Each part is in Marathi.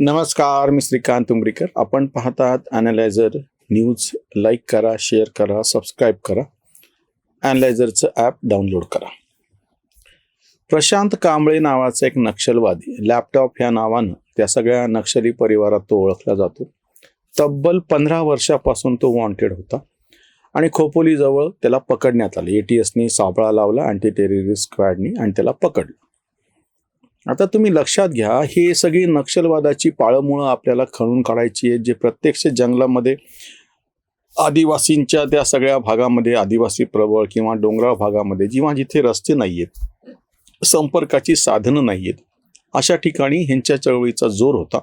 नमस्कार मी श्रीकांत उमरीकर. आपण पाहतात ॲनालायझर न्यूज लाईक करा शेअर करा सबस्क्राईब करा. ॲनालायझरचं ॲप डाउनलोड करा. प्रशांत कांबळे नावाचा एक नक्षलवादी लॅपटॉप ह्या नावानं त्या सगळ्या नक्षली परिवारात तो ओळखला जातो. तब्बल पंधरा वर्षापासून तो वॉन्टेड होता. आणि खोपोलीजवळ त्याला पकडण्यात आले. ए टी एसनी सापळा लावला अँटी टेररिस्ट स्क्वॅडनी आणि त्याला पकडलं. आता तुम्ही लक्षात घ्या हे सगळी नक्षलवादाची पाळमुळं आपल्याला खणून काढायची आहेत जे प्रत्यक्ष जंगलामध्ये आदिवासींच्या त्या सगळ्या भागामध्ये आदिवासी प्रबळ किंवा डोंगराळ भागामध्ये जेव्हा जिथे रस्ते नाही आहेत संपर्काची साधनं नाही आहेत अशा ठिकाणी ह्यांच्या चळवळीचा जोर होता.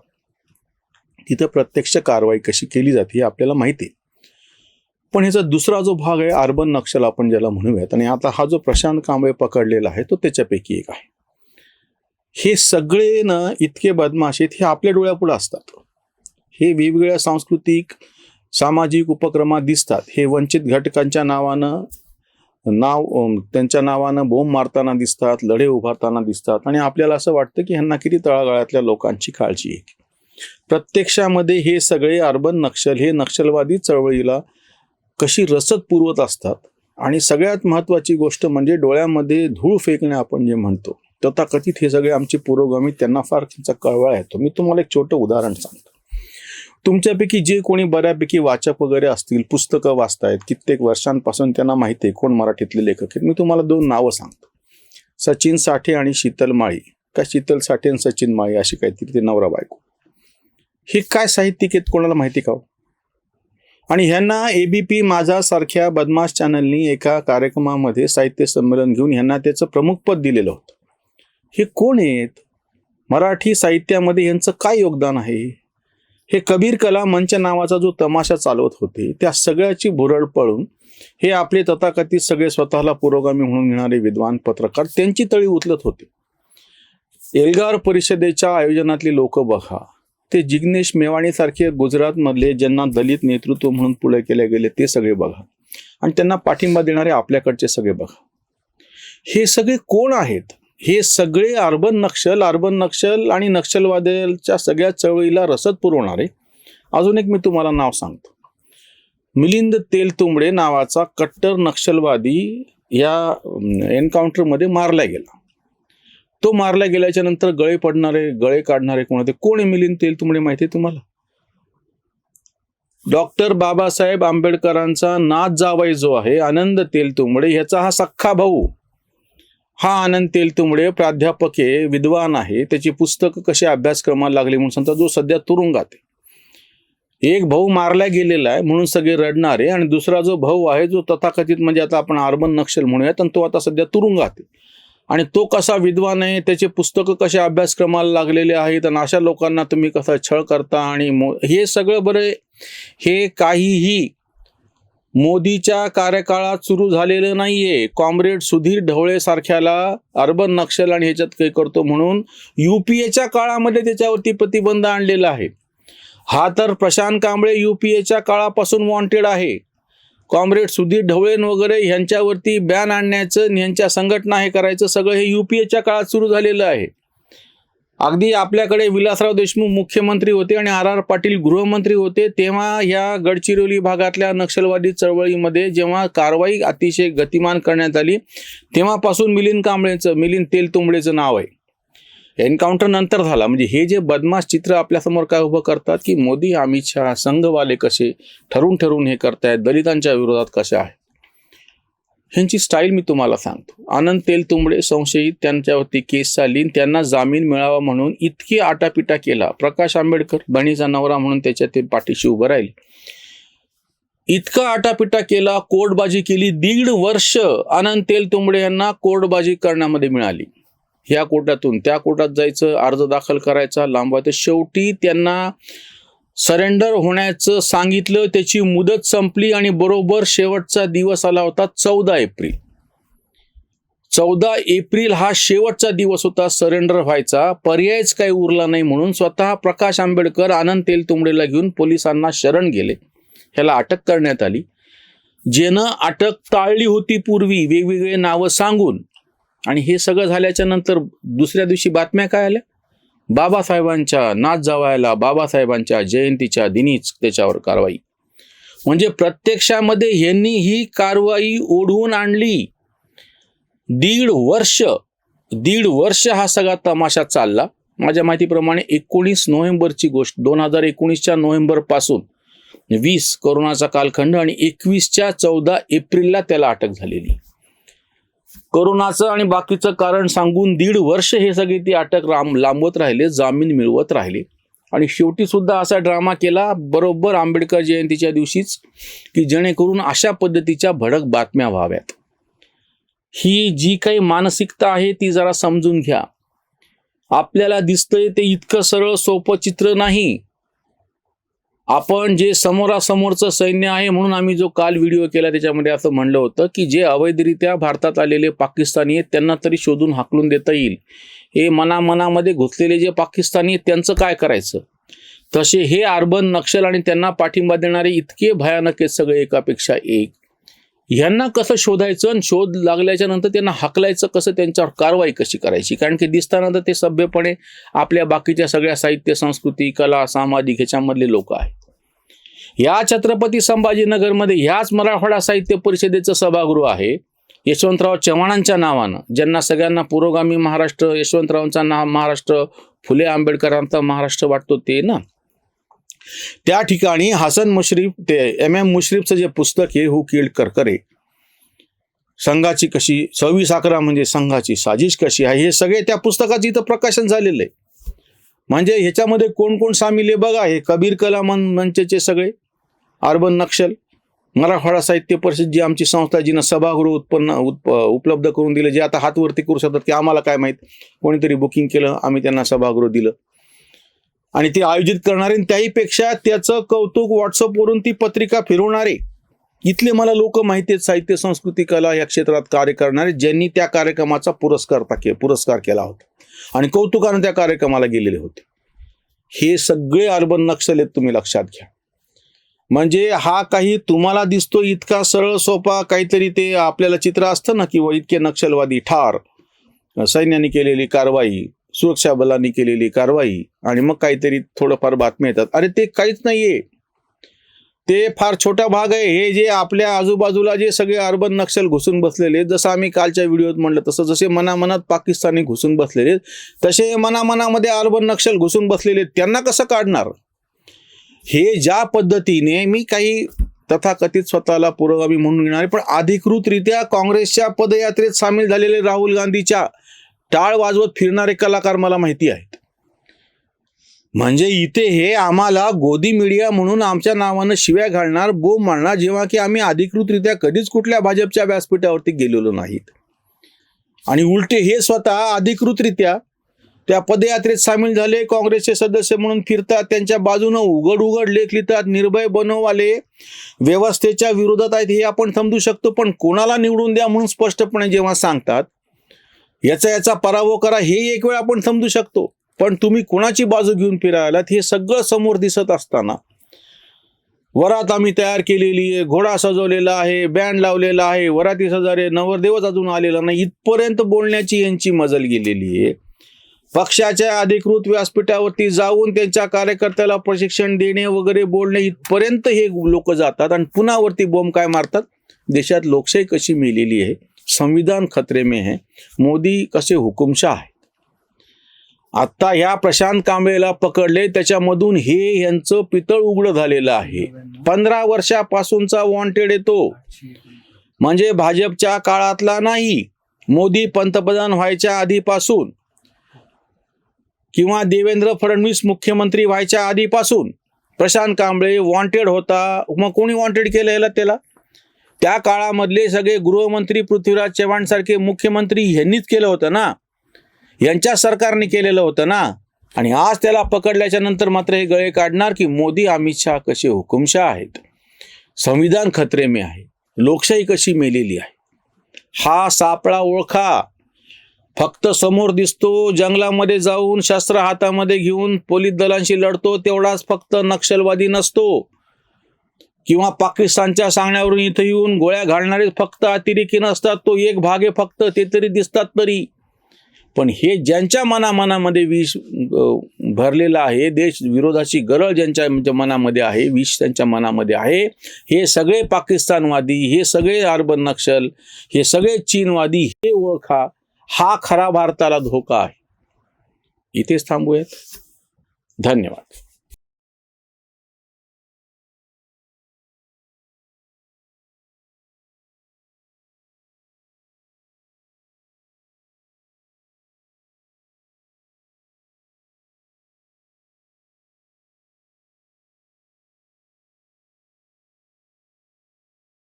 तिथं प्रत्यक्ष कारवाई कशी केली जाते हे आपल्याला माहिती आहे. पण ह्याचा दुसरा जो भाग आहे अर्बन नक्षल आपण ज्याला म्हणूयात आणि आता हा जो प्रशांत कांबळे पकडलेला आहे तो त्याच्यापैकी एक आहे. हे सगळे ना इतके बदमाश आहेत हे आपल्या डोळ्यापुढे असतात. हे वेगवेगळ्या सांस्कृतिक सामाजिक उपक्रमात दिसतात. हे वंचित घटकांच्या नावानं नाव त्यांच्या नावानं बोंब मारताना दिसतात लढे उभारताना दिसतात आणि आपल्याला असं वाटतं की ह्यांना किती तळागाळातल्या लोकांची काळजी आहे. प्रत्यक्षामध्ये हे सगळे अर्बन नक्षल हे नक्षलवादी चळवळीला कशी रसद पुरवत असतात आणि सगळ्यात महत्त्वाची गोष्ट म्हणजे डोळ्यामध्ये धूळ फेकणे आपण जे म्हणतो. तथाकथित हे सगळे आमचे पुरोगामी त्यांना फार त्यांचा कळवळा येतो मी तुम्हाला एक छोटं उदाहरण सांगतो. तुमच्यापैकी जे कोणी बऱ्यापैकी वाचक वगैरे असतील पुस्तकं वाचतायत कित्येक वर्षांपासून त्यांना माहिती आहे कोण मराठीतले लेखक आहेत मी तुम्हाला दोन नावं सांगतो. सचिन साठे आणि शीतल माळी. का शीतल साठे आणि सचिन माळी अशी काहीतरी ते नवरा बायको. हे काय साहित्यिक आहेत कोणाला माहिती का हो? आणि ह्यांना एबीपी माझा सारख्या बदमाश चॅनलनी एका कार्यक्रमामध्ये साहित्य संमेलन घेऊन ह्यांना त्याचं प्रमुख पद दिलेलं होतं. हे कोण आहेत? मराठी साहित्यामध्ये यांचं काय योगदान आहे? हे कबीर कला मंच नावाचा जो तमाशा चालवत होते त्या सगळ्याची भुरळ पळून हे आपले तथाकथित सगळे स्वतःला पुरोगामी म्हणून घेणारे विद्वान पत्रकार त्यांची तळी उचलत होते. एल्गार परिषदेच्या आयोजनातली लोक बघा ते जिग्नेश मेवाणीसारखे गुजरातमधले ज्यांना दलित नेतृत्व म्हणून पुढे केले गेले ते सगळे बघा आणि त्यांना पाठिंबा देणारे आपल्याकडचे सगळे बघा. हे सगळे कोण आहेत? हे सगळे अर्बन नक्षल अर्बन नक्षल आणि नक्षलवाद्याच्या सगळ्या चळवळीला रसद पुरवणारे. अजून एक मी तुम्हाला नाव सांगतो. मिलिंद तेलतुंबडे नावाचा कट्टर नक्षलवादी या एन्काउंटरमध्ये मारला गेला. तो मारला गेल्याच्यानंतर गळे पडणारे गळे काढणारे कोण होते? कोण आहे मिलिंद तेलतुंबडे माहिती आहे तुम्हाला? डॉक्टर बाबासाहेब आंबेडकरांचा नाथ जावाई जो आहे आनंद तेलतुंबडे ह्याचा हा सख्खा भाऊ. हा आनंद तेलतुंबडे प्राध्यापक आहे विद्वान आहे. त्याची पुस्तकं कशी अभ्यासक्रमाला लागली म्हणून सांगतात जो सध्या तुरुंगात आहे. एक भाऊ मारला गेलेला आहे म्हणून सगळे रडणारे आणि दुसरा जो भाऊ आहे जो तथाकथित म्हणजे आता आपण अर्बन नक्षल म्हणूयात आणि तो आता सध्या तुरुंगात आहे. आणि तो कसा विद्वान आहे त्याचे पुस्तकं कसे अभ्यासक्रमाला लागलेले आहेत आणि अशा लोकांना तुम्ही कसा छळ करता आणि मो हे सगळं बरं हे काहीही मोदीच्या कार्यकाळात सुरू झालेलं नाहीये. कॉम्रेड सुधीर ढवळे सारख्याला अर्बन नक्षल आणि ह्याच्यात काही करतो म्हणून युपीएच्या काळामध्ये त्याच्यावरती प्रतिबंध आणलेला आहे. हा तर प्रशांत कांबळे युपीएच्या काळापासून वॉन्टेड आहे. कॉम्रेड सुधीर ढवळेन वगैरे ह्यांच्यावरती बॅन आणण्याचं ह्यांच्या संघटना हे करायचं सगळं हे युपीएच्या काळात सुरू झालेलं आहे. अगदी आपल्याकडे विलासराव देशमुख मुख्यमंत्री होते आणि आर आर पाटील गृहमंत्री होते तेव्हा ह्या गडचिरोली भागातल्या नक्षलवादी चळवळीमध्ये जेव्हा कारवाई अतिशय गतिमान करण्यात आली तेव्हापासून मिलिंद कांबळेचं मिलिंद तेलतुंबडेचं नाव आहे. एन्काउंटर नंतर झाला. म्हणजे हे जे बदमाश चित्र आपल्यासमोर काय उभं करतात की मोदी अमित शहा संघवाले कसे ठरून ठरून हे करतायत दलितांच्या विरोधात कसे आहे ह्यांची स्टाईल मी तुम्हाला सांगतो. आनंद तेलतुंबडे संशयित त्यांच्यावरती केस चालली त्यांना जामीन मिळावा म्हणून इतकी आटापिटा केला. प्रकाश आंबेडकर बहिणीचा नवरा म्हणून त्याच्या ते पाठीशी उभं राहिले. इतका आटापिटा केला कोर्टबाजी केली दीड वर्ष आनंद तेलतुंबडे यांना कोर्टबाजी करण्यामध्ये मिळाली. ह्या कोर्टातून त्या कोर्टात जायचं अर्ज दाखल करायचा लांबवायचं. शेवटी त्यांना सरेंडर होण्याचं सांगितलं त्याची मुदत संपली आणि बरोबर शेवटचा दिवस आला होता चौदा एप्रिल. चौदा एप्रिल हा शेवटचा दिवस होता सरेंडर व्हायचा. पर्यायच काही उरला नाही म्हणून स्वतः प्रकाश आंबेडकर आनंद तेलतुंबडेला घेऊन पोलिसांना शरण गेले. ह्याला अटक करण्यात आली. ज्यानं अटक टाळली होती पूर्वी वेगवेगळे नावं सांगून. आणि हे सगळं झाल्याच्यानंतर दुसऱ्या दिवशी बातम्या काय आल्या? बाबासाहेबांच्या नाच जावायला बाबासाहेबांच्या जयंतीच्या दिनीच त्याच्यावर कारवाई. म्हणजे प्रत्यक्षामध्ये यांनी ही कारवाई ओढवून आणली. दीड वर्ष दीड वर्ष हा सगळा तमाशा चालला. माझ्या माहितीप्रमाणे एकोणीस नोव्हेंबरची गोष्ट दोन हजार एकोणीसच्या नोव्हेंबरपासून वीस कोरोनाचा कालखंड आणि एकवीसच्या चौदा एप्रिलला त्याला अटक झालेली. करोनाचं आणि बाकीचं कारण सांगून दीड वर्ष हे सगळे ती अटक राम लांबवत राहिले जामीन मिळवत राहिले. आणि शेवटी सुद्धा असा ड्रामा केला बरोबर आंबेडकर जयंतीच्या दिवशीच की जेणेकरून अशा पद्धतीच्या भडक बातम्या व्हाव्यात. ही जी काही मानसिकता आहे ती जरा समजून घ्या. आपल्याला दिसतंय ते इतकं सरळ सोपं चित्र नाही. आपण जे समोरासमोरचं सैन्य आहे म्हणून आम्ही जो काल व्हिडिओ केला त्याच्यामध्ये असं म्हणलं होतं की जे अवैधरित्या भारतात आलेले पाकिस्तानी आहेत त्यांना तरी शोधून हाकलून देता येईल. हे मनामनामध्ये घुसलेले जे पाकिस्तानी आहेत त्यांचं काय करायचं? तसे हे अर्बन नक्षल आणि त्यांना पाठिंबा देणारे इतके भयानक आहेत सगळे एकापेक्षा एक. ह्यांना कसं शोधायचं आणि शोध लागल्याच्या नंतर त्यांना हाकलायचं कसं त्यांच्यावर कारवाई कशी करायची? कारण की दिसताना तर ते सभ्यपणे आपल्या बाकीच्या सगळ्या साहित्य संस्कृती कला सामाजिक ह्याच्यामधले लोक आहेत. या छत्रपती संभाजीनगरमध्ये ह्याच मराठवाडा साहित्य परिषदेचं सभागृह आहे. यशवंतराव चव्हाणांच्या नावानं ज्यांना सगळ्यांना पुरोगामी महाराष्ट्र यशवंतरावांचा नाव महाराष्ट्र फुले आंबेडकरांचा महाराष्ट्र वाटतो ते ना? त्या ठिकाणी हसन मुश्रीफ ते एम एम मुश्रीफचं जे पुस्तक आहे हु किल्ड करकरे संघाची कशी सव्वीस अकरा म्हणजे संघाची साजिश कशी आहे हे सगळे त्या पुस्तकाचं इथं प्रकाशन झालेलं आहे. म्हणजे ह्याच्यामध्ये कोण कोण सामील आहे बघा हे कबीर कला मन मंचचे सगळे अर्बन नक्षल मराठवाडा साहित्य परिषद जी आमची संस्था जिनं सभागृह उत्पन्न उत्प उपलब्ध करून दिले जे आता हातवरती करू शकतात की आम्हाला काय माहीत? कोणीतरी बुकिंग केलं आम्ही त्यांना सभागृह दिलं. आणि ते आयोजित करणारे आणि त्याहीपेक्षा त्याचं कौतुक व्हॉट्सअपवरून ती पत्रिका फिरवणारे इथले मला लोक माहिती आहेत साहित्य संस्कृती कला या क्षेत्रात कार्य करणारे ज्यांनी त्या कार्यक्रमाचा पुरस्कार पुरस्कार केला होता. आणि कौतुकानं त्या कार्यक्रमाला गेलेले होते. हे सगळे अर्बन नक्षल आहेत तुम्ही लक्षात घ्या. म्हणजे हा काही तुम्हाला दिसतो इतका सरळ सोपा काहीतरी ते आपल्याला चित्र असतं ना किंवा इतके नक्षलवादी ठार. सैन्याने केलेली कारवाई सुरक्षा बलांनी केलेली कारवाई आणि मग काहीतरी थोडंफार बातम्या येतात. अरे ते काहीच नाहीये. ते फार छोटा भाग आहे हे जे आपल्या आजूबाजूला जे सगळे अर्बन नक्षल घुसून बसलेले आहेत, जसं आम्ही कालच्या व्हिडिओत म्हणलं तसं जसे मनामनात पाकिस्तानी घुसून बसलेले आहेत, तसे मनामनामध्ये अर्बन नक्षल घुसून बसलेले आहेत. त्यांना कसं काढणार हे ज्या पद्धतीने मी काही तथाकथित स्वतःला पुरोगामी म्हणून घेणारे पण अधिकृतरित्या काँग्रेसच्या पदयात्रेत सामील झालेले राहुल गांधीच्या टाळ वाजवत फिरणारे कलाकार मला माहिती आहेत म्हणजे इथे हे आम्हाला गोदी मीडिया म्हणून आमच्या नावानं शिव्या घालणार बोंब मारणार जेव्हा की आम्ही अधिकृतरित्या कधीच कुठल्या भाजपच्या व्यासपीठावरती गेलेलो नाहीत. आणि उलटे हे स्वतः अधिकृतरित्या त्या पदयात्रेत सामील झाले काँग्रेसचे सदस्य म्हणून फिरतात त्यांच्या बाजूनं उघड उघड लेख लिहितात निर्भय बनववाले व्यवस्थेच्या विरोधात आहेत हे आपण समजू शकतो पण कोणाला निवडून द्या म्हणून स्पष्टपणे जेव्हा सांगतात याचा याचा पराभव करा हे एक वेळ आपण समजू शकतो. पण तुम्ही कुणाची बाजू घेऊन फिरायलात हे सगळं समोर दिसत असताना. वरात आम्ही तयार केलेली आहे घोडा सजवलेला आहे बँड लावलेला आहे वराती सजारे नवरदेवच अजून आलेला नाही इथपर्यंत बोलण्याची यांची मजल गेलेली आहे. पक्षाच्या अधिकृत व्यासपीठावरती जाऊन त्यांच्या कार्यकर्त्याला प्रशिक्षण देणे वगैरे बोलणे इथपर्यंत हे लोक जातात आणि पुन्हावरती बॉम्ब काय मारतात? देशात लोकशाही कशी मिलेली आहे? संविधान खतरे में है मोदी कसे हुकुमशाह आहे आता ह्या प्रशांत कांबळेला पकडले त्याच्यामधून हे यांचं पितळ उघड झालेलं आहे. पंधरा वर्षापासूनचा वॉन्टेड येतो म्हणजे भाजपच्या काळातला नाही मोदी पंतप्रधान व्हायच्या आधीपासून किंवा देवेंद्र फडणवीस मुख्यमंत्री व्हायच्या आधीपासून प्रशांत कांबळे वॉन्टेड होता. मग कोणी वॉन्टेड केलं याला त्याला? त्या काळामधले सगळे गृहमंत्री पृथ्वीराज चव्हाण सारखे मुख्यमंत्री यांनीच केलं होतं ना? यांच्या सरकारने केलेलं होतं ना? आणि आज त्याला पकडल्याच्या नंतर मात्र हे गळे काढणार की मोदी अमित शहा कसे हुकुमशाह आहेत? संविधान खतरे में आहे. लोकशाही कशी मेलेली आहे? हा सापळा ओळखा. फक्त समोर दिसतो जंगलामध्ये जाऊन शस्त्र हातामध्ये घेऊन पोलीस दलांशी लढतो तेवढाच फक्त नक्षलवादी नसतो. किंवा पाकिस्तानच्या सांगण्यावरून इथं येऊन गोळ्या घालणारे फक्त अतिरेकी नसतात तो एक भागे फक्त ते तरी दिसतात तरी. पण हे ज्यांच्या मनामनामध्ये विष भरलेलं आहे देश विरोधाची गरळ ज्यांच्या मनामध्ये आहे विष त्यांच्या मनामध्ये आहे हे सगळे पाकिस्तानवादी हे सगळे अर्बन नक्षल हे सगळे चीनवादी हे ओळखा हा खरा भारताला धोका आहे. इथेच थांबूयात. धन्यवाद.